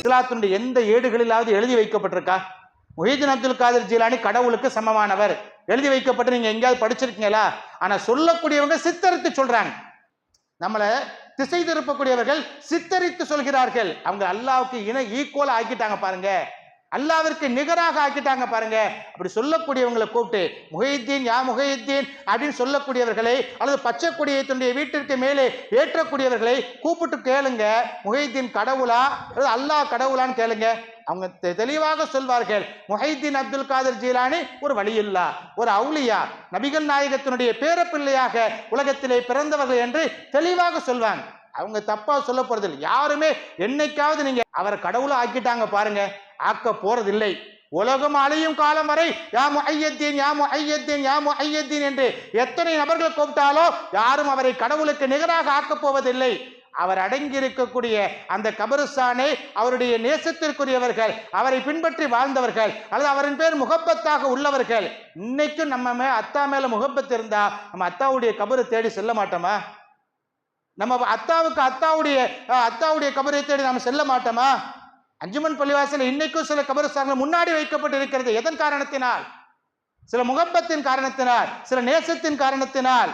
இஸ்லாத்தினுடைய எந்த ஏடுகளிலாவது எழுதி வைக்கப்பட்டிருக்கா? முஹீதீன் அப்துல் காதர் ஜீலானி கடவுளுக்கு சமமானவர். எழுதி வைக்கப்பட்டு நீங்க எங்கேயாவது படிச்சிருக்கீங்களா? ஆனா சொல்லக்கூடியவங்க சித்தரித்து சொல்றாங்க. நம்மளை திசை திருப்பக்கூடியவர்கள் சித்தரித்து சொல்கிறார்கள். அவங்க அல்லாவுக்கு இணை ஈக்குவல் ஆக்கிட்டாங்க பாருங்க. அல்லாவிற்கு நிகராக ஆக்கிட்டாங்க பாருங்க. அப்படி சொல்லக்கூடியவங்களை கூப்பிட்டு முஹைத்தீன் யா முஹைத்தீன் அப்படின்னு சொல்லக்கூடியவர்களை அல்லது பச்சை கொடியை தன்னுடைய வீட்டிற்கு மேலே ஏற்றக்கூடியவர்களை கூப்பிட்டு கேளுங்க. முஹைத்தீன் கடவுளா? அல்லது அல்லாஹ் கடவுளான்னு கேளுங்க. அவங்க தெ- தெளிவாக சொல்வார்கள் முஹைத்தீன் அப்துல் காதர் ஜீலானி ஒரு வழியில்லா ஒரு அவுலியா நபிகள் நாயகத்தினுடைய பேரப்பிள்ளையாக உலகத்திலே பிறந்தவர்கள் என்று தெளிவாக சொல்வாங்க. அவங்க தப்பா சொல்ல போறதில்லை. யாருமே என்னைக்காவது நீங்க அவரை கடவுளா ஆக்கிட்டாங்க பாருங்க. ஆக்க போறதில்லை. உலகம் அழியும் காலம் வரை யாமு முஹையத்தீன் யாமு முஹையத்தீன் யாமு ஐயத்தீன் என்று எத்தனை நபர்கள் கூப்பிட்டாலோ யாரும் அவரை கடவுளுக்கு நிகராக ஆக்கப் போவதில்லை. அவர் அடங்கியிருக்கக்கூடிய அந்த கபருஸ்தானை அவருடைய நேசத்திற்குரியவர்கள் அவரை பின்பற்றி வாழ்ந்தவர்கள் அல்லது அவரின் பேர் முகப்பத்தாக உள்ளவர்கள் இன்னைக்கும் நம்ம மே அத்தா மேல முகப்பத் இருந்தா நம்ம அத்தாவுடைய கபரு தேடி செல்ல மாட்டோமா? நம்ம அத்தாவுக்கு அத்தாவுடைய அத்தாவுடைய கபரை தேடி நாம் செல்ல மாட்டோமா? அஞ்சுமன் பள்ளிவாசல் இன்னைக்கும் சில கபரஸ்தான்கள் முன்னாடி வைக்கப்பட்டு இருக்கிறது எதன் காரணத்தினால்? சில முகப்பத்தின் காரணத்தினால் சில நேசத்தின் காரணத்தினால்.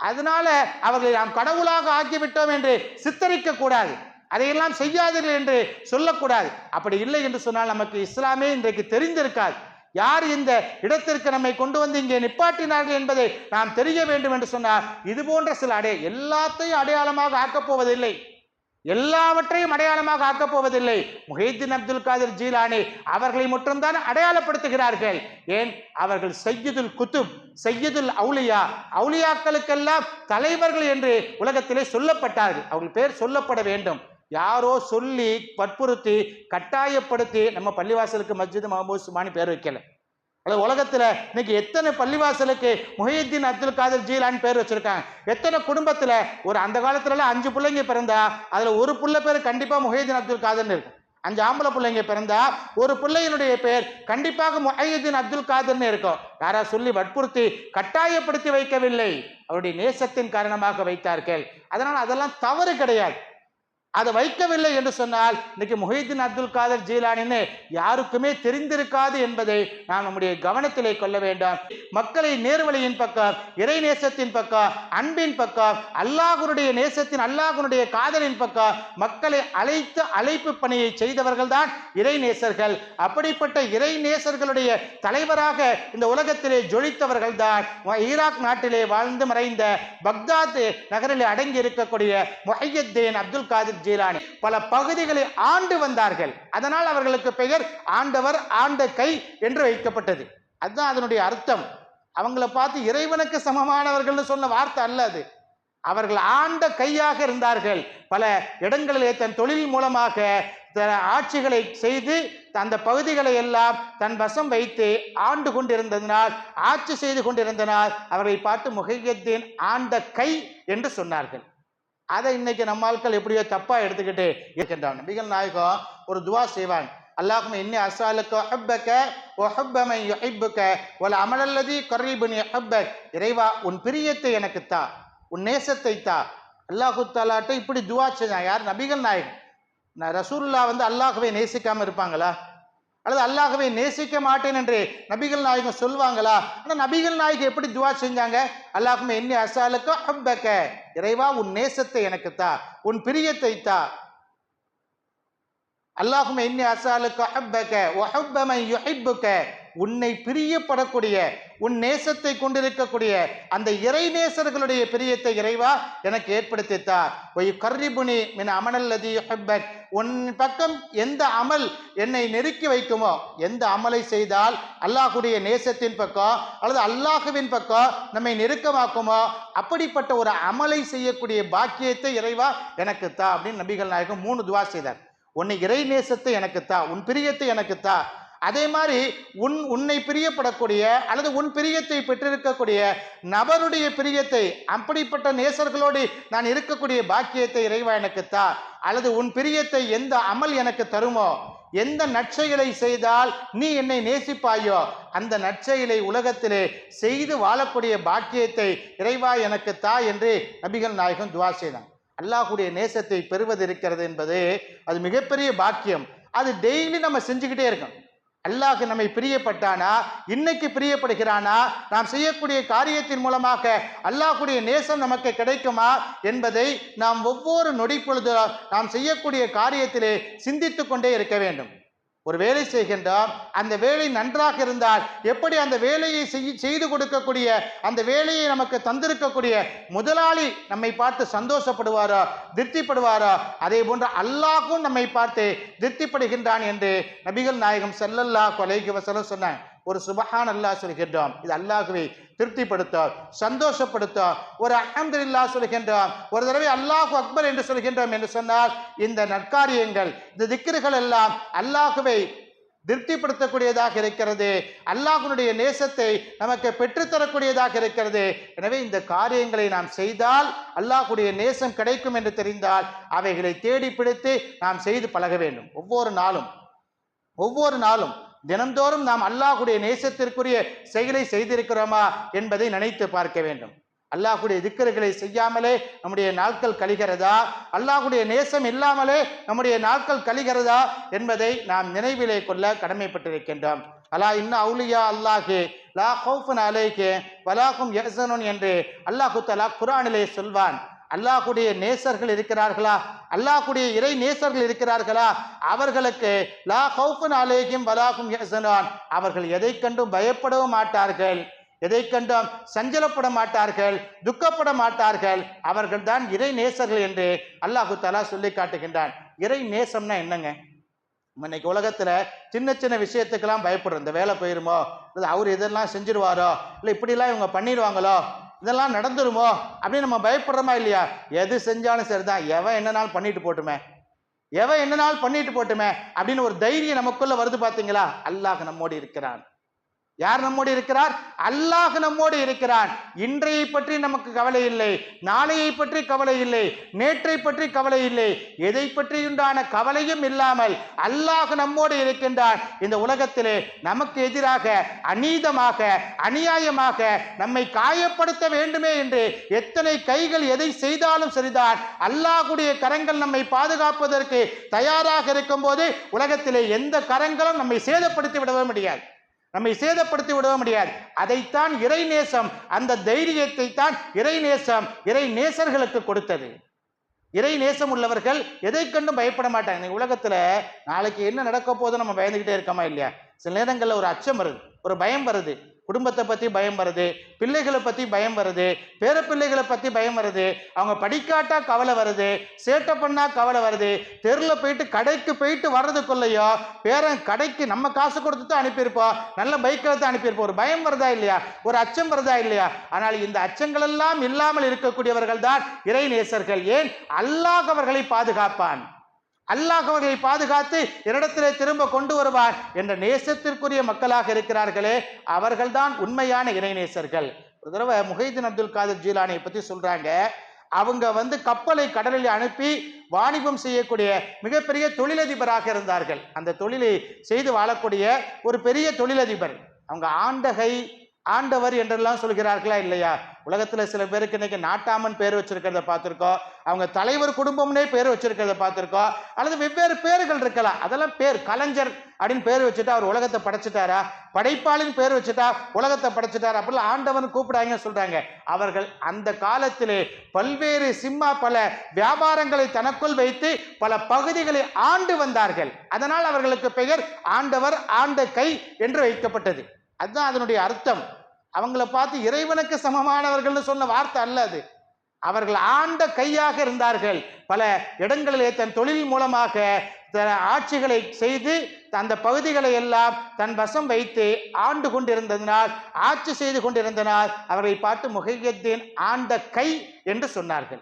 அதனால அவர்களை நாம் கடவுளாக ஆக்கிவிட்டோம் என்று சித்தரிக்க கூடாது அதையெல்லாம் செய்யாதீர்கள் என்று சொல்லக்கூடாது. அப்படி இல்லை என்று சொன்னால் நமக்கு இஸ்லாமே இன்றைக்கு தெரிந்திருக்காது. யார் இந்த இடத்திற்கு நம்மை கொண்டு வந்து இங்கே நிப்பாட்டினார்கள் என்பதை நாம் தெரிய வேண்டும் என்று சொன்னால் இது போன்ற சில அடைய எல்லாத்தையும் அடையாளமாக ஆக்கப் போவதில்லை. எல்லாவற்றையும் அடையாளமாக ஆக்கப் போவதில்லை. முஹைதீன் அப்துல் காதர் ஜீலானி அவர்களை மட்டும்தான் அடையாளப்படுத்துகிறார்கள். ஏன்? அவர்கள் செய்யுதுல் குத்துப் செய்யுதுல் அவுளியா அவுளியாக்களுக்கெல்லாம் தலைவர்கள் என்று உலகத்திலே சொல்லப்பட்டார்கள். அவர்கள் பேர் சொல்லப்பட வேண்டும். யாரோ சொல்லி வற்புறுத்தி கட்டாயப்படுத்தி நம்ம பள்ளிவாசலுக்கு மஸ்ஜித் மஹமூத் சுமானி பேர் வைக்கல. அல்லது உலகத்தில் இன்னைக்கு எத்தனை பள்ளிவாசலுக்கு முஹியுத்தீன் அப்துல் காதர் ஜீலான்னு பேர் வச்சுருக்காங்க. எத்தனை குடும்பத்தில் ஒரு அந்த காலத்துலலாம் அஞ்சு பிள்ளைங்க பிறந்தா அதில் ஒரு பிள்ளை பேர் கண்டிப்பாக முஹியுத்தீன் அப்துல் காதர்னு இருக்கும். அஞ்சு ஆம்பளை பிள்ளைங்க பிறந்தா ஒரு பிள்ளையினுடைய பேர் கண்டிப்பாக முஹியுத்தீன் அப்துல் காதர்னு இருக்கும். யாரா சொல்லி வற்புறுத்தி கட்டாயப்படுத்தி வைக்கவில்லை. அவருடைய நேசத்தின் காரணமாக வைத்தார்கள். அதனால் அதெல்லாம் தவறு கிடையாது. அதை வைக்கவில்லை என்று சொன்னால் இன்னைக்கு முஹிதீன் அப்துல் காதர் ஜீலானின்னு யாருக்குமே தெரிந்திருக்காது என்பதை நாம் நம்முடைய கவனத்திலே கொள்ள வேண்டும். மக்களை நேர்வழியின் பக்கம் இறை நேசத்தின் பக்கம் அன்பின் பக்கம் அல்லாஹருடைய நேசத்தின் அல்லாஹ்வுடைய காதலின் பக்கம் மக்களை அழைத்து அழைப்பு பணியை செய்தவர்கள் தான் இறை நேசர்கள். அப்படிப்பட்ட இறை நேசர்களுடைய தலைவராக இந்த உலகத்திலே ஜொலித்தவர்கள் தான் ஈராக் நாட்டிலே வாழ்ந்து மறைந்த பக்தாத் நகரில் அடங்கி இருக்கக்கூடிய முஹையத்தீன் அப்துல் காதிர் ஜீலானி பல பகுதிகளை ஆண்டு வந்தார்கள். அதனால் அவர்களுக்கு பெயர் ஆண்டவர் ஆண்ட கை என்று வைக்கப்பட்டது. அதுதான் அதனுடைய அர்த்தம். அவங்கள பார்த்து இறைவனுக்கு சமமானவர்கள்னு சொன்ன வார்த்தை அல்ல அது. அவர்கள் ஆண்ட கையாக இருந்தார்கள். பல இடங்களிலே தன் தொழில் மூலமாக த- ஆட்சிகளை செய்து அந்த பகுதிகளை எல்லாம் தன் வசம் வைத்து ஆண்டு கொண்டிருந்ததினால் ஆட்சி செய்து கொண்டிருந்தனால் அவர்களை பார்த்து முகையத்தின் ஆண்ட கை என்று சொன்னார்கள். அதை இன்னைக்கு நம்ம ஆட்கள் எப்படியோ தப்பா எடுத்துக்கிட்டு இருக்கின்றான் நபிகள் நாயகம் ஒரு துவா செய்வான் அல்லாஹும் இன்னி அசாலுக்கு ஹப்பக்க ஓ ஹப்பமை யுஹிப்புக்க ஒல அமலல்லதி கரீபுனி ஹப்பக். இறைவா உன் பிரியத்தை எனக்கு தா உன் நேசத்தை தா. அல்லாஹு தாலாட்ட இப்படி துவா செஞ்சான் யார்? நபிகள் நாயகம். நான் வந்து அல்லாஹுவை நேசிக்காம இருப்பாங்களா? அல்லது அல்லாஹ்வை நேசிக்க மாட்டேன் என்று நபிகள் நாயகம் சொல்லுவாங்களா ஆனால் நபிகள் நாயகம் எப்படி துவா செஞ்சாங்க? அல்லாஹுமே என்ன அசாலுக்கு அம்பக்க இறைவா உன் நேசத்தை எனக்கு தா உன் பிரியத்தை தா. அல்லாஹுமே என்னி அசாலுக்கு ஹப்பக்க ஒஹப்பமை யுஹிப்புக்க. உன்னை பிரியப்படக்கூடிய உன் நேசத்தை கொண்டிருக்கக்கூடிய அந்த இறை நேசர்களுடைய பிரியத்தை இறைவா எனக்கு ஏற்படுத்தித்தார். ஒய் கர்ரிபுனி மின் அமனல்லதி ஹப்பக் உன் பக்கம் எந்த அமல் என்னை நெருக்கி வைக்குமோ எந்த அமலை செய்தால் அல்லாஹுடைய நேசத்தின் பக்கம் அல்லது அல்லாஹுவின் பக்கம் நம்மை நெருக்கமாக்குமோ அப்படிப்பட்ட ஒரு அமலை செய்யக்கூடிய பாக்கியத்தை இறைவா எனக்கு தா அப்படின்னு நபிகள் நாயகம் மூணு துவா செய்தார். உன்னை இறை நேசத்தை எனக்குத்தா உன் பிரியத்தை எனக்குத்தா அதே மாதிரி உன் உன்னை பிரியப்படக்கூடிய அல்லது உன் பிரியத்தை பெற்றிருக்கக்கூடிய நபருடைய பிரியத்தை அப்படிப்பட்ட நேசர்களோடு நான் இருக்கக்கூடிய பாக்கியத்தை இறைவா எனக்குத்தா அல்லது உன் பிரியத்தை எந்த அமல் எனக்கு தருமோ? எந்த நற்செயலை செய்தால் நீ என்னை நேசிப்பாயோ? அந்த நற்செயலை உலகத்திலே செய்து வாழக்கூடிய பாக்கியத்தை இறைவா எனக்கு தா என்று நபிகள் நாயகம் துவா செய்தான் அல்லாஹுடைய நேசத்தை பெறுவது இருக்கிறது என்பது அது மிகப்பெரிய பாக்கியம். அது டெய்லி நம்ம செஞ்சுக்கிட்டே இருக்கோம் அல்லாஹ் நம்மை பிரியப்பட்டானா இன்னைக்கு பிரியப்படுகிறானா நாம் செய்யக்கூடிய காரியத்தின் மூலமாக அல்லாஹுடைய நேசம் நமக்கு கிடைக்குமா என்பதை நாம் ஒவ்வொரு நொடி பொழுது நாம் செய்யக்கூடிய காரியத்திலே சிந்தித்து கொண்டே இருக்க வேண்டும். ஒரு வேலை செய்கின்றோம் அந்த வேலை நன்றாக இருந்தால் எப்படி அந்த வேலையை செய்- செய்து கொடுக்கக்கூடிய அந்த வேலையை நமக்கு தந்திருக்கக்கூடிய முதலாளி நம்மை பார்த்து சந்தோஷப்படுவாரோ திருப்திப்படுவாரோ? அதே போன்று அல்லாஹும் நம்மை பார்த்து திருப்திப்படுகின்றான் என்று நபிகள் நாயகம் செல்லல்லா கொலைக்கு வசலம் சொன்னாங்க. ஒரு சுபஹான் அல்லாஹ் சொல்கின்றோம் இது அல்லாஹுவை திருப்திப்படுத்தும் சந்தோஷப்படுத்தும் ஒரு அஹமது இல்லா சொல்கின்றான் ஒரு தடவை அல்லாஹு அக்பர் என்று சொல்கின்றோம் என்று சொன்னால் இந்த நற்காரியங்கள் இந்த திக்கிர்கள் எல்லாம் அல்லாஹுவை திருப்திப்படுத்தக்கூடியதாக இருக்கிறது. அல்லாஹனுடைய நேசத்தை நமக்கு பெற்றுத்தரக்கூடியதாக இருக்கிறது. எனவே இந்த காரியங்களை நாம் செய்தால் அல்லாஹுடைய நேசம் கிடைக்கும் என்று தெரிந்தால் அவைகளை தேடி பிடித்து நாம் செய்து பழக வேண்டும். ஒவ்வொரு நாளும் ஒவ்வொரு நாளும் தினந்தோறும் நாம் அல்லாஹுடைய நேசத்திற்குரிய செயலை செய்திருக்கிறோமா என்பதை நினைத்து பார்க்க வேண்டும். அல்லாஹுடைய திக்கர்களை செய்யாமலே நம்முடைய நாட்கள் கழிகிறதா? அல்லாஹுடைய நேசம் இல்லாமலே நம்முடைய நாட்கள் கழிகிறதா என்பதை நாம் நினைவிலே கொள்ள கடமைப்பட்டிருக்கின்றோம். அலா இன்ன அவுலியா அல்லாஹே லா ஹவுஃபுன் அலேகே வலாஹும் எசனுன் என்று அல்லாஹு தலா குரானிலே சொல்வான். அல்லாஹுடைய நேசர்கள் இருக்கிறார்களா? அல்லாஹுடைய இறை நேசர்கள் இருக்கிறார்களா? அவர்களுக்கு லா ஹவுஃபுன் அலேகிம் வலாகும் யஹ்சனான். அவர்கள் எதை கண்டும் பயப்படவும் மாட்டார்கள். எதை கண்டும் சஞ்சலப்பட மாட்டார்கள். துக்கப்பட மாட்டார்கள். அவர்கள் தான் இறை நேசர்கள் என்று அல்லாஹு தலா சொல்லி காட்டுகின்றான். இறை நேசம்னா என்னங்க? இன்னைக்கு உலகத்துல சின்ன சின்ன விஷயத்துக்கெல்லாம் பயப்படுறோம். இந்த வேலை போயிருமோ? இல்லை அவர் இதெல்லாம் செஞ்சிருவாரோ? இல்லை இப்படிலாம் இவங்க பண்ணிடுவாங்களோ? இதெல்லாம் நடந்துருமோ அப்படின்னு நம்ம பயப்படுறோமா இல்லையா? எது செஞ்சாலும் சரிதான். எவன் என்னனாலும் பண்ணிட்டு போட்டுமே? எவன் என்னனாலும் பண்ணிட்டு போட்டுமே? அப்படின்னு ஒரு தைரியம் நமக்குள்ள வருது பார்த்தீங்களா அல்லாஹ் நம்மோடு இருக்கிறான். யார் நம்மோடு இருக்கிறார்? அல்லாஹ் நம்மோடு இருக்கிறான். இன்றையை பற்றி நமக்கு கவலை இல்லை. நாளையை பற்றி கவலை இல்லை. நேற்றை பற்றி கவலை இல்லை. எதை பற்றியுண்டான கவலையும் இல்லாமல் அல்லாஹ் நம்மோடு இருக்கின்றான். இந்த உலகத்திலே நமக்கு எதிராக அநீதமாக அநியாயமாக நம்மை காயப்படுத்த வேண்டுமே என்று எத்தனை கைகள் எதை செய்தாலும் சரிதான். அல்லாஹுடைய கரங்கள் நம்மை பாதுகாப்பதற்கு தயாராக இருக்கும் போது உலகத்திலே எந்த கரங்களும் நம்மை சேதப்படுத்தி விடவே முடியாது. நம்மை சேதப்படுத்தி விடவும் முடியாது. அதைத்தான் இறைநேசம் அந்த தைரியத்தை தான் இறைநேசம் இறை நேசர்களுக்கு கொடுத்தது. இறை நேசம் உள்ளவர்கள் எதை கண்டும் பயப்பட மாட்டாங்க. இந்த உலகத்தில் நாளைக்கு என்ன நடக்க போதும் நம்ம பயந்துக்கிட்டே இருக்கோமா இல்லையா? சில நேரங்களில் ஒரு அச்சம் வருது ஒரு பயம் வருது. குடும்பத்தை பற்றி பயம் வருது பிள்ளைகளை பற்றி பயம் வருது பேர பிள்ளைகளை பயம் வருது அவங்க படிக்காட்டா கவலை வருது சேட்டை பண்ணால் கவலை வருது தெருவில் போயிட்டு கடைக்கு போயிட்டு வர்றதுக்குள்ளேயோ பேரன் கடைக்கு நம்ம காசு கொடுத்து தான் அனுப்பியிருப்போம் நல்ல பைக்கில் தான் அனுப்பியிருப்போம் ஒரு பயம் வருதா இல்லையா? ஒரு அச்சம் வருதா இல்லையா? ஆனால் இந்த அச்சங்களெல்லாம் இல்லாமல் இருக்கக்கூடியவர்கள் தான் இறை நேசர்கள் ஏன்? அல்லாஹ் அவர்களை பாதுகாப்பான். அல்லாஹ் அவர்களை பாதுகாத்து என்னிடத்திலே திரும்ப கொண்டு வருவார் என்ற நேசத்திற்குரிய மக்களாக இருக்கிறார்களே அவர்கள்தான் உண்மையான இறைநேசர்கள் ஒரு தடவை முஹைதீன் அப்துல் காதர் ஜீலானியை பற்றி சொல்கிறாங்க அவங்க வந்து கப்பலை கடலில் அனுப்பி வாணிபம் செய்யக்கூடிய மிகப்பெரிய தொழிலதிபராக இருந்தார்கள். அந்த தொழிலை செய்து வாழக்கூடிய ஒரு பெரிய தொழிலதிபர். அவங்க ஆண்டகை ஆண்டவர் என்றெல்லாம் சொல்கிறார்களா இல்லையா? உலகத்தில் சில பேருக்கு இன்னைக்கு நாட்டாமன் பேர் வச்சிருக்கிறத பார்த்துருக்கோம். அவங்க தலைவர் குடும்பம்னே பேர் வச்சிருக்கிறத பார்த்துருக்கோம். அல்லது வெவ்வேறு பேர்கள் இருக்கலாம். அதெல்லாம் பேர் கலைஞர் அப்படின்னு பேர் வச்சுட்டா அவர் உலகத்தை படைச்சிட்டாரா? படைப்பாளின் பேர் வச்சுட்டா உலகத்தை படைச்சிட்டார்? அப்படிலாம் ஆண்டவன் கூப்பிடாங்கன்னு சொல்றாங்க. அவர்கள் அந்த காலத்திலே பல்வேறு சிம்மா பல வியாபாரங்களை தனக்குள் வைத்து பல பகுதிகளை ஆண்டு வந்தார்கள். அதனால் அவர்களுக்கு பெயர் ஆண்டவர் ஆண்ட கை என்று வைக்கப்பட்டது. அதுதான் அதனுடைய அர்த்தம். அவங்கள பார்த்து இறைவனுக்கு சமமானவர்கள்னு சொன்ன வார்த்தை அல்ல அது. அவர்கள் ஆண்ட கையாக இருந்தார்கள். பல இடங்களிலே தன் தொழில் மூலமாக த- ஆட்சிகளை செய்து அந்த பகுதிகளை எல்லாம் தன் வசம் வைத்து ஆண்டு கொண்டிருந்ததினால் ஆட்சி செய்து கொண்டிருந்தனால் அவரை பார்த்து முகையத்தின் ஆண்ட கை என்று சொன்னார்கள்.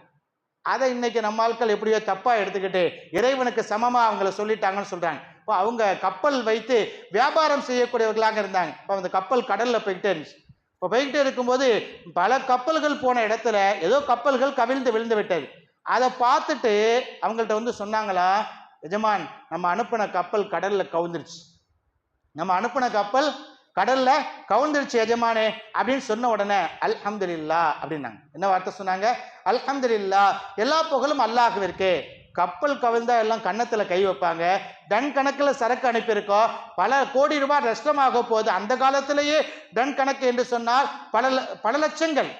அதை இன்னைக்கு நம்ம ஆட்கள் எப்படியோ தப்பா எடுத்துக்கிட்டு இறைவனுக்கு சமமா அவங்கள சொல்லிட்டாங்கன்னு சொல்றாங்க. இப்போ அவங்க கப்பல் வைத்து வியாபாரம் செய்யக்கூடியவர்களாக இருந்தாங்க. இப்போ அந்த கப்பல் கடல்ல போய்கிட்டே இருந்துச்சு. இப்போ போய்கிட்டே இருக்கும்போது பல கப்பல்கள் போன இடத்துல ஏதோ கப்பல்கள் கவிழ்ந்து விழுந்து விட்டது. அதை பார்த்துட்டு அவங்கள்ட்ட வந்து சொன்னாங்களா எஜமான் நம்ம அனுப்பின கப்பல் கடலில் கவுந்துருச்சு. நம்ம அனுப்பின கப்பல் கடல்ல கவுந்துருச்சு எஜமானே அப்படின்னு சொன்ன உடனே அல்ஹம்துல்லா அப்படின்னாங்க. என்ன வார்த்தை சொன்னாங்க? அல்ஹம்துல்லா எல்லா புகழும் அல்லாஹ்விற்கு கப்பல் கவிழ்ந்தா எல்லாம் கன்னத்தில் கை வைப்பாங்க. டன் கணக்கில் சரக்கு அனுப்பியிருக்கோம். பல கோடி ரூபாய் நஷ்டமாக போகுது. அந்த காலத்திலேயே டன் கணக்கு என்று சொன்னால் பல பல லட்சங்கள்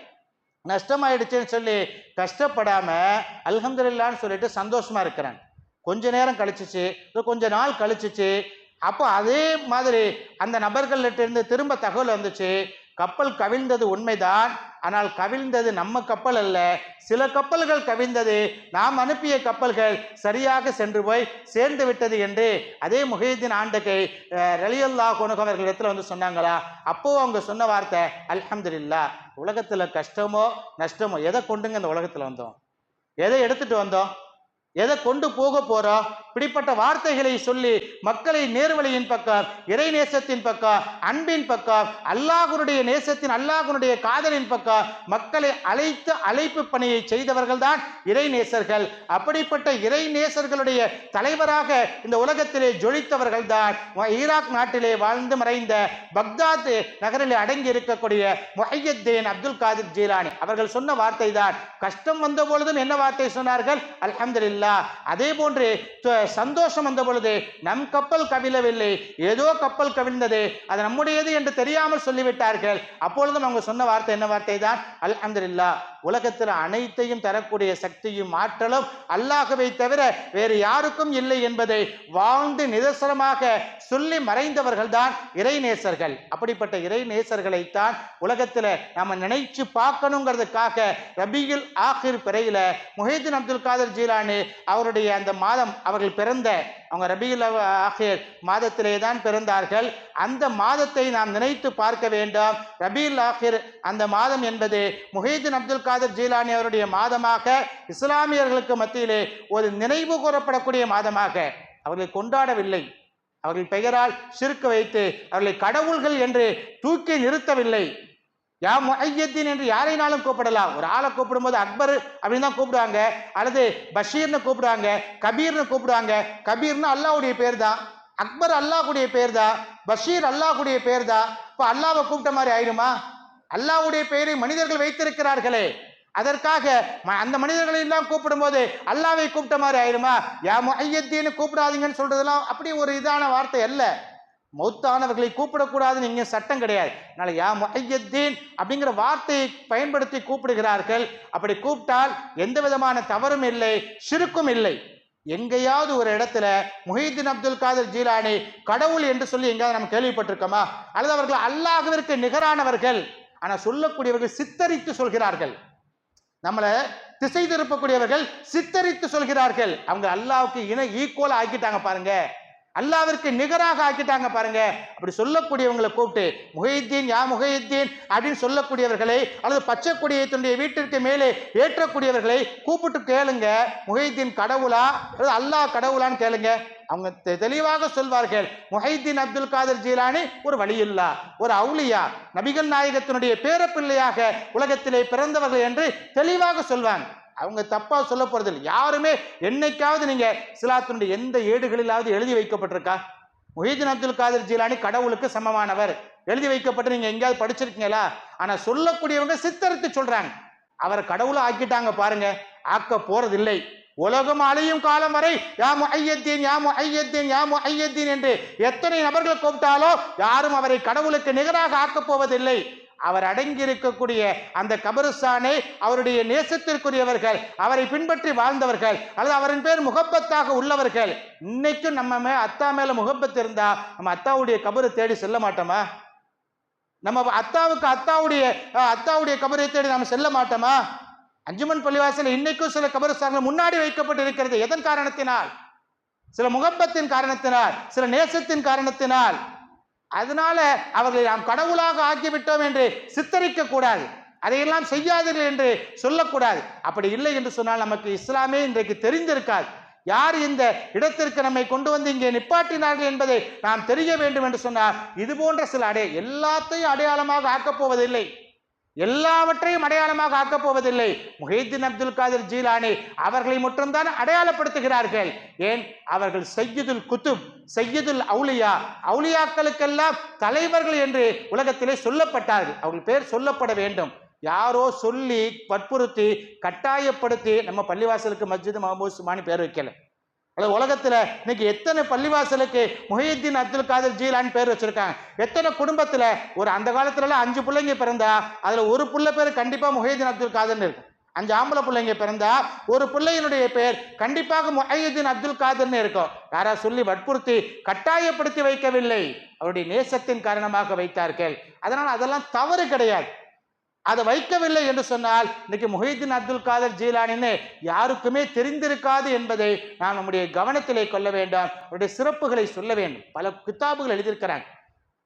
நஷ்டமாயிடுச்சுன்னு சொல்லி கஷ்டப்படாமல் அல்ஹம்துலில்லான்னு சொல்லிட்டு சந்தோஷமாக இருக்கிறாங்க. கொஞ்ச நேரம் கழிச்சிச்சு கொஞ்ச நாள் கழிச்சிச்சு. அப்போ அதே மாதிரி அந்த நபர்கள்ட்ட இருந்து திரும்ப தகவல் வந்துச்சு. கப்பல் கவிழ்ந்தது உண்மைதான். ஆனால் கவிழ்ந்தது நம்ம கப்பல் அல்ல. சில கப்பல்கள் கவிழ்ந்தது. நாம் அனுப்பிய கப்பல்கள் சரியாக சென்று போய் சேர்ந்து விட்டது என்று அதே முஹீதீன் ஆண்டகை ரலியல்லா குணகம் அவர்களிடத்தில் வந்து சொன்னாங்களா? அப்போ அவங்க சொன்ன வார்த்தை அல்ஹம்துலில்லா உலகத்தில் கஷ்டமோ நஷ்டமோ எதை கொண்டுங்க இந்த உலகத்தில் வந்தோம்? எதை எடுத்துட்டு வந்தோம்? எதை கொண்டு போக போகிறோம் இப்படிப்பட்ட வார்த்தைகளை சொல்லி மக்களை நேர்வழியின் பக்கம் இறை நேசத்தின் பக்கம் அன்பின் பக்கம் அல்லாஹ்வுடைய நேசத்தின் அல்லாஹ்வுடைய காதலின் பக்கம் மக்களை அழைத்து அழைப்பு பணியை செய்தவர்கள் தான் இறை நேசர்கள் அப்படிப்பட்ட இறை நேசர்களுடைய தலைவராக இந்த உலகத்திலே ஜொலித்தவர்கள் தான் ஈராக் நாட்டிலே வாழ்ந்து மறைந்த பக்தாத் நகரில் அடங்கி இருக்கக்கூடிய முஹையத்தீன் அப்துல் காதிர் ஜீலானி. அவர்கள் சொன்ன வார்த்தை தான் கஷ்டம் வந்த பொழுதும் என்ன வார்த்தை சொன்னார்கள்? அலமதுல்லா அதே போன்று சந்தோஷம் வந்த பொழுது நம் கப்பல் கவிழவில்லை. ஏதோ கப்பல் கவிழ்ந்தது. அது நம்முடையது என்று தெரியாமல் சொல்லிவிட்டார்கள். அப்பொழுதும் அவங்க சொன்ன வார்த்தை என்ன வார்த்தை தான் அல் அல்ஹம்துலில்லாஹ் உலகத்தில் அனைத்தையும் தரக்கூடிய சக்தியும் ஆற்றலும் அல்லாகவே தவிர வேறு யாருக்கும் இல்லை என்பதை வாழ்ந்து நிதர்சனமாக சொல்லி மறைந்தவர்கள் தான் இறைநேசர்கள். அப்படிப்பட்ட இறைநேசர்களைத்தான் உலகத்தில் நம்ம நினைச்சு பார்க்கணுங்கிறதுக்காக ரபியுல் ஆஹிர் பிறையில் முஹிதீன் அப்துல் காதர் ஜீலானி அவருடைய அந்த மாதம் அவர்கள் பிறந்த அவங்க ரபியுல் ஆஹிர் மாதத்திலே தான் பிறந்தார்கள். அந்த மாதத்தை நாம் நினைத்து பார்க்க வேண்டும். ரபியுல் ஆஹிர் அந்த மாதம் என்பது முஹீதீன் அப்துல் காதர் ஜீலானி அவருடைய மாதமாக இஸ்லாமியர்களுக்கு மத்தியிலே ஒரு நினைவு கூறப்படக்கூடிய மாதமாக. அவர்கள் கொண்டாடவில்லை. அவர்கள் பெயரால் சிறுக்கு வைத்து அவர்களை கடவுள்கள் என்று தூக்கி நிறுத்தவில்லை. யா முஹையத்தீன் என்று யாரைனாலும் கூப்பிடலாம். ஒரு ஆளை கூப்பிடும்போது அக்பர் அப்படின்னு தான் கூப்பிடுவாங்க. அல்லது பஷீர்னு கூப்பிடுவாங்க. கபீர்னு கூப்பிடுவாங்க. கபீர்னு அல்லாஹ்வுடைய பேர் தான் அக்பர் அல்லாஹ்வுடைய பேர் தான் பஷீர் அல்லாஹ்வுடைய பேர் தான் இப்போ அல்லாவை கூப்பிட்ட மாதிரி ஆயிடுமா அல்லாவுடைய பெயரை மனிதர்கள் வைத்திருக்கிறார்களே. அதற்காக ம- அந்த மனிதர்களை எல்லாம் கூப்பிடும்போது அல்லாவை கூப்பிட்ட மாதிரி ஆயிடுமா யா முஹையத்தீன்னு கூப்பிடாதீங்கன்னு சொல்றதெல்லாம் அப்படி ஒரு இதான வார்த்தை அல்ல. மௌத்தானவர்களை கூப்பிடக்கூடாதுன்னு இங்கே சட்டம் கிடையாது. அதனால் யா முஹையத்தீன் அப்படிங்கிற வார்த்தையை பயன்படுத்தி கூப்பிடுகிறார்கள். அப்படி கூப்பிட்டால் எந்த விதமான தவறும் இல்லை சிறுக்கும் இல்லை. எங்கேயாவது ஒரு இடத்துல முஹிதீன் அப்துல் காதர் ஜீலானி கடவுள் என்று சொல்லி எங்கேயாவது நம்ம கேள்விப்பட்டிருக்கோமா? அல்லது அவர்கள் அல்லாஹவிற்கு நிகரானவர்கள். ஆனால் சொல்லக்கூடியவர்கள் சித்தரித்து சொல்கிறார்கள். நம்மளை திசை திருப்பக்கூடியவர்கள் சித்தரித்து சொல்கிறார்கள். அவங்க அல்லாவுக்கு இணை ஈக்குவல் ஆக்கிட்டாங்க பாருங்க. அல்லாவிற்கு நிகராக ஆக்கிட்டாங்க பாருங்க. அப்படி சொல்லக்கூடியவங்களை கூப்பிட்டு முஹைத்தீன் யா முஹைத்தீன் அப்படின்னு சொல்லக்கூடியவர்களை அல்லது பச்சை கொடியத்தினுடைய வீட்டிற்கு மேலே ஏற்றக்கூடியவர்களை கூப்பிட்டு கேளுங்க. முஹைத்தீன் கடவுளா? அல்லது அல்லாஹ் கடவுளான்னு கேளுங்க. அவங்க தெ- தெளிவாக சொல்வார்கள் முஹைத்தீன் அப்துல் காதர் ஜீலானி ஒரு வழியில்லா ஒரு அவுலியா நபிகள் நாயகத்தினுடைய பேரப்பிள்ளையாக உலகத்திலே பிறந்தவர்கள் என்று தெளிவாக சொல்வாங்க. அவங்க தப்பா சொல்ல போறது இல்லை. யாருமே என்னைக்காவது நீங்க சிலாத்தினுடைய எந்த ஏடுகளிலாவது எழுதி வைக்கப்பட்டிருக்கா? முஹீதீன் அப்துல் காதர் ஜீலானி கடவுளுக்கு சமமானவர். எழுதி வைக்கப்பட்டு நீங்க எங்கேயாவது படிச்சிருக்கீங்களா? ஆனா சொல்லக்கூடியவங்க சித்தரித்து சொல்றாங்க. அவரை கடவுளை ஆக்கிட்டாங்க பாருங்க. ஆக்க போறதில்லை. உலகம் அழியும் காலம் வரை யாமு ஐயத்தீன் யாமு ஐயத்தீன் யாமு ஐயத்தீன் என்று எத்தனை நபர்களை கூப்பிட்டாலோ யாரும் அவரை கடவுளுக்கு நிகராக ஆக்கப் போவதில்லை. அவர் அடங்கியிருக்கக்கூடிய அந்த கபருஸ்தானை அவருடைய நேசத்திற்குரியவர்கள் அவரை பின்பற்றி வாழ்ந்தவர்கள் அல்லது அவரின் பேர் முகப்பத்தாக உள்ளவர்கள் இன்னைக்கும் நம்ம மே அத்தா மேல முகப்பத் இருந்தா நம்ம அத்தாவுடைய கபரை தேடி செல்ல மாட்டோமா? நம்ம அத்தாவுக்கு அத்தாவுடைய அத்தாவுடைய கபரை தேடி நம்ம செல்ல மாட்டோமா? அஞ்சுமன் பள்ளிவாசல் இன்னைக்கும் சில கபரஸ்தான்கள் முன்னாடி வைக்கப்பட்டு இருக்கிறது எதன் காரணத்தினால்? சில முகப்பத்தின் காரணத்தினால் சில நேசத்தின் காரணத்தினால். அதனால அவர்களை நாம் கடவுளாக ஆக்கிவிட்டோம் என்று சித்தரிக்க கூடாது அதையெல்லாம் செய்யாதீர்கள் என்று சொல்லக்கூடாது. அப்படி இல்லை என்று சொன்னால் நமக்கு இஸ்லாமே இன்றைக்கு தெரிந்திருக்காது. யார் இந்த இடத்திற்கு நம்மை கொண்டு வந்து இங்கே நிப்பாட்டினார்கள் என்பதை நாம் தெரிய வேண்டும் என்று சொன்னால் இது போன்ற சில அடைய எல்லாத்தையும் அடையாளமாக ஆக்கப் போவதில்லை. எல்லாவற்றையும் அடையாளமாக ஆக்கப் போவதில்லை. முஹைதீன் அப்துல் காதிர் ஜீலானி அவர்களை மட்டும்தான் அடையாளப்படுத்துகிறார்கள். ஏன்? அவர்கள் செய்யுதுல் குத்துப் செய்யுதுல் அவுலியா அவுலியாக்களுக்கெல்லாம் தலைவர்கள் என்று உலகத்திலே சொல்லப்பட்டார்கள். அவர்கள் பேர் சொல்லப்பட வேண்டும். யாரோ சொல்லி வற்புறுத்தி கட்டாயப்படுத்தி நம்ம பள்ளிவாசலுக்கு மஸ்ஜித் மஹமூத் சுமானி பேர் வைக்கலை. அது உலகத்தில் இன்னைக்கு எத்தனை பள்ளிவாசலுக்கு முஹியுத்தீன் அப்துல் காதர் ஜீலான் பேர் வச்சுருக்காங்க. எத்தனை குடும்பத்தில் ஒரு அந்த காலத்துலலாம் அஞ்சு பிள்ளைங்க பிறந்தா அதில் ஒரு பிள்ளை பேர் கண்டிப்பாக முஹியுத்தீன் அப்துல் காதர்னு இருக்கும். அஞ்சு ஆம்பளை பிள்ளைங்க பிறந்தா ஒரு பிள்ளையினுடைய பேர் கண்டிப்பாக முஹையுத்தீன் அப்துல் காதர்னு இருக்கும். யாரா சொல்லி வற்புறுத்தி கட்டாயப்படுத்தி வைக்கவில்லை. அவருடைய நேசத்தின் காரணமாக வைத்தார்கள். அதனால் அதெல்லாம் தவறு கிடையாது. அதை வைக்கவில்லை என்று சொன்னால் இன்னைக்கு முஹிதீன் அப்துல் காதர் ஜீலானின்னு யாருக்குமே தெரிந்திருக்காது என்பதை நாம் நம்முடைய கவனத்திலே கொள்ள வேண்டும். அவருடைய சிறப்புகளை சொல்ல வேண்டும். பல கித்தாபுகள் எழுதியிருக்கிறாங்க.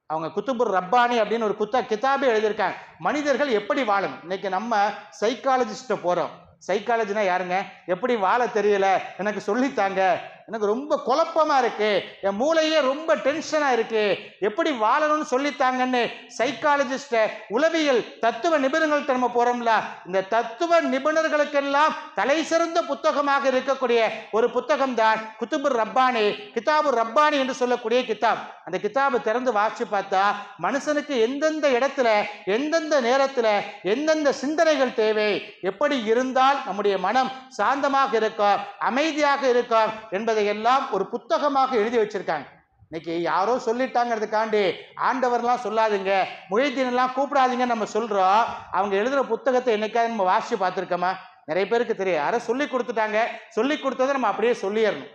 அவங்க குத்துபுர் ரப்பானி அப்படின்னு ஒரு குத்தா கித்தாபே எழுதியிருக்காங்க. மனிதர்கள் எப்படி வாழணும் இன்னைக்கு நம்ம சைக்காலஜிஸ்ட்டை போகிறோம் சைக்காலஜினா யாருங்க? எப்படி வாழ தெரியல? எனக்கு சொல்லித்தாங்க எனக்கு ரொம்ப குழப்பமா இருக்கு. என் மூளையே ரொம்ப டென்ஷனா இருக்கு. எப்படி வாழணும்னு சொல்லித்தாங்கன்னு சைக்காலஜிஸ்ட உளவியல் தத்துவ நிபுணர்கள்ட்ட நம்ம போறோம்ல? இந்த தத்துவ நிபுணர்களுக்கெல்லாம் தலை சிறந்த புத்தகமாக இருக்கக்கூடிய ஒரு புத்தகம் தான் குத்துபுர் ரப்பானி கிதாபு ரப்பானி என்று சொல்லக்கூடிய கிதாப் அந்த கிதாபை திறந்து வாசித்து பார்த்தா மனுஷனுக்கு எந்தெந்த இடத்துல எந்தெந்த நேரத்துல எந்தெந்த சிந்தனைகள் தேவை எப்படி இருந்தால் நம்முடைய மனம் சாந்தமாக இருக்கும் அமைதியாக இருக்கும் என்பதையெல்லாம் ஒரு புத்தகமாக எழுதி வச்சிருக்காங்க. இன்னைக்கு யாரோ சொல்லிட்டாங்கிறதுக்காண்டி ஆண்டவர்லாம் சொல்லாதீங்க முயத்தீன் எல்லாம் கூப்பிடாதீங்கன்னு நம்ம சொல்றோம். அவங்க எழுதுற புத்தகத்தை என்னைக்காவது நம்ம வாசிச்சு பார்த்துருக்கோமா? நிறைய பேருக்கு தெரியும். யாரோ சொல்லி கொடுத்துட்டாங்க. சொல்லி கொடுத்ததை நம்ம அப்படியே சொல்லிடணும்.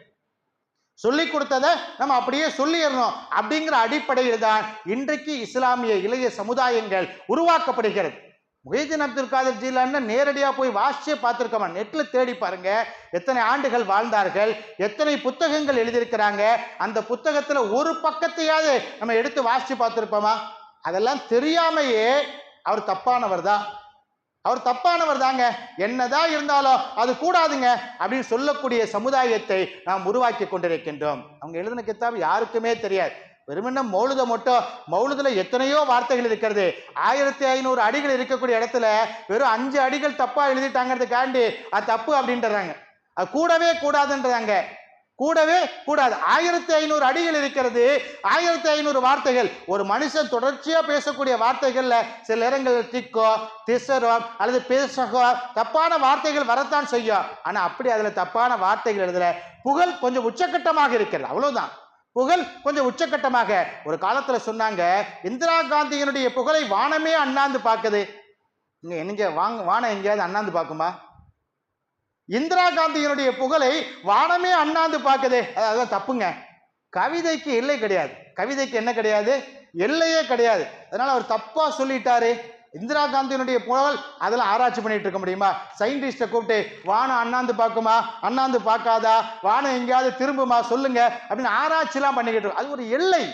சொல்லி கொடுத்ததை நம்ம அப்படியே சொல்லிடணும். அப்படிங்கிற அடிப்படையில் தான் இன்றைக்கு இஸ்லாமிய இளைய சமுதாயங்கள் உருவாக்கப்படுகிறது. முஹிதீன் அப்துல் காதர் ஜீலான்னு நேரடியாக போய் வாசிச்சே பார்த்துருக்கோமா. நெட்டில் தேடி பாருங்க. எத்தனை ஆண்டுகள் வாழ்ந்தார்கள். எத்தனை புத்தகங்கள் எழுதியிருக்கிறாங்க. அந்த புத்தகத்தில் ஒரு பக்கத்தையாவது நம்ம எடுத்து வாசிச்சு பார்த்துருப்போமா? அதெல்லாம் தெரியாமையே அவர் தப்பானவர் தான். அவர் தப்பானவர் தாங்க. என்னதான் இருந்தாலும் அது கூடாதுங்க அப்படின்னு சொல்லக்கூடிய சமுதாயத்தை நாம் உருவாக்கி கொண்டிருக்கின்றோம். அவங்க எழுதின கித்தாப் யாருக்குமே தெரியாது. வெறுமன மௌலுத மட்டும் மௌலுதில் எத்தனையோ வார்த்தைகள் இருக்கிறது. ஆயிரத்தி ஐநூறு அடிகள் இருக்கக்கூடிய இடத்துல வெறும் அஞ்சு அடிகள் தப்பாக எழுதிட்டாங்கிறதுக்காண்டி அது தப்பு அப்படின்றாங்க. அது கூடவே கூடாதுன்றாங்க. கூடவே கூடாது. ஆயிரத்தி ஐநூறு அடிகள் இருக்கிறது ஆயிரத்தி ஐநூறு வார்த்தைகள். ஒரு மனுஷன் தொடர்ச்சியாக பேசக்கூடிய வார்த்தைகளில் சில நேரங்களில் திக்கோ திசரோ அல்லது பேசகோ தப்பான வார்த்தைகள் வரத்தான் செய்யும். ஆனால் அப்படி அதில் தப்பான வார்த்தைகள் எழுதலை. புகழ் கொஞ்சம் உச்சக்கட்டமாக இருக்கிறது. அவ்வளோதான் புகழ் கொஞ்சம் உச்சக்கட்டமாக. ஒரு காலத்தில் சொன்னாங்க இந்திரா காந்தியினுடைய புகழை வானமே அண்ணாந்து பார்க்குது. இங்கே என்னங்க வாங்க வானம் எங்கேயாவது அண்ணாந்து பார்க்குமா? இந்திரா காந்தியினுடைய புகழை வானமே அண்ணாந்து பார்க்குது. அதுதான் தப்புங்க. கவிதைக்கு எல்லை கிடையாது. கவிதைக்கு என்ன கிடையாது? எல்லையே கிடையாது. அதனால் அவர் தப்பாக சொல்லிட்டாரு. இந்திரா காந்தியினுடைய புகழ் அதெல்லாம் ஆராய்ச்சி பண்ணிட்டு இருக்க முடியுமா? சயின்டிஸ்ட்டை கூப்பிட்டு வானம் அண்ணாந்து பார்க்குமா? அண்ணாந்து பார்க்காதா? வானம் எங்கேயாவது திரும்புமா? சொல்லுங்க. அப்படின்னு ஆராய்ச்சிலாம் பண்ணிக்கிட்டு இருக்கும். அது ஒரு எல்லை.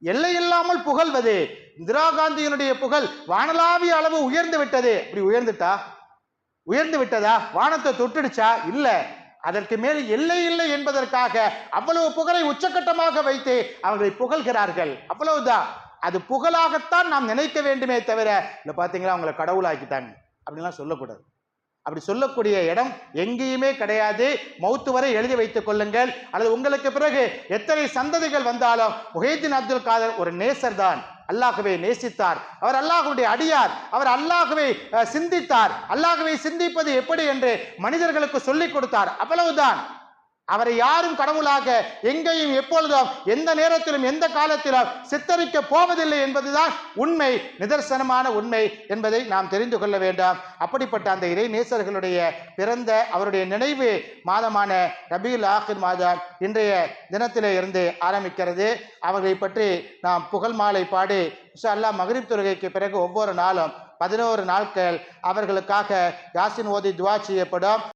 எல்லை இல்லாமல் புகழ்வது. இந்திரா காந்தியினுடைய புகழ் வானலாவிய அளவு உயர்ந்து விட்டது. இப்படி உயர்ந்துட்டா? உயர்ந்து விட்டதா? வானத்தை தொட்டுடுச்சா? இல்லை. அதற்கு மேல் எல்லை இல்லை என்பதற்காக அவ்வளவு புகழை உச்சக்கட்டமாக வைத்து அவர்களை புகழ்கிறார்கள். அவ்வளவுதான். அது புகழாகத்தான் நாம் நினைக்க வேண்டுமே தவிர இல்லை பார்த்தீங்களா அவங்கள கடவுளாக்கிட்டாங்க. அப்படின்லாம் சொல்லக்கூடாது. அப்படி சொல்லக்கூடிய இடம் எங்கேயுமே கிடையாது. மௌத்து வரை எழுதி வைத்துக் கொள்ளுங்கள். அல்லது உங்களுக்கு பிறகு எத்தனை சந்ததிகள் வந்தாலும் முஹைதீன் அப்துல் காதர் ஒரு நேசர் தான். அல்லாகவே நேசித்தார். அவர் அல்லாஹுடைய அடியார். அவர் அல்லாகவே சிந்தித்தார். அல்லாகவே சிந்திப்பது எப்படி என்று மனிதர்களுக்கு சொல்லிக் கொடுத்தார். அவ்வளவுதான். அவரை யாரும் கடவுளாக எங்கேயும் எப்பொழுதும் எந்த நேரத்திலும் எந்த காலத்திலும் சித்தரிக்க போவதில்லை என்பதுதான் உண்மை நிதர்சனமான உண்மை என்பதை நாம் தெரிந்து கொள்ள வேண்டாம். அப்படிப்பட்ட அந்த இறை நேசர்களுடைய பிறந்த அவருடைய நினைவு மாதமான ரபியுல் ஆஹிர் மாதம் இன்றைய தினத்திலே இருந்து ஆரம்பிக்கிறது. அவர்களை பற்றி நாம் புகழ் மாலை பாடி இஷா அல்லாஹ் மகரிப் தொழுகைக்கு பிறகு ஒவ்வொரு நாளும் பதினோரு நாட்கள் அவர்களுக்காக யாசின் ஓதி துவா செய்யப்படும்.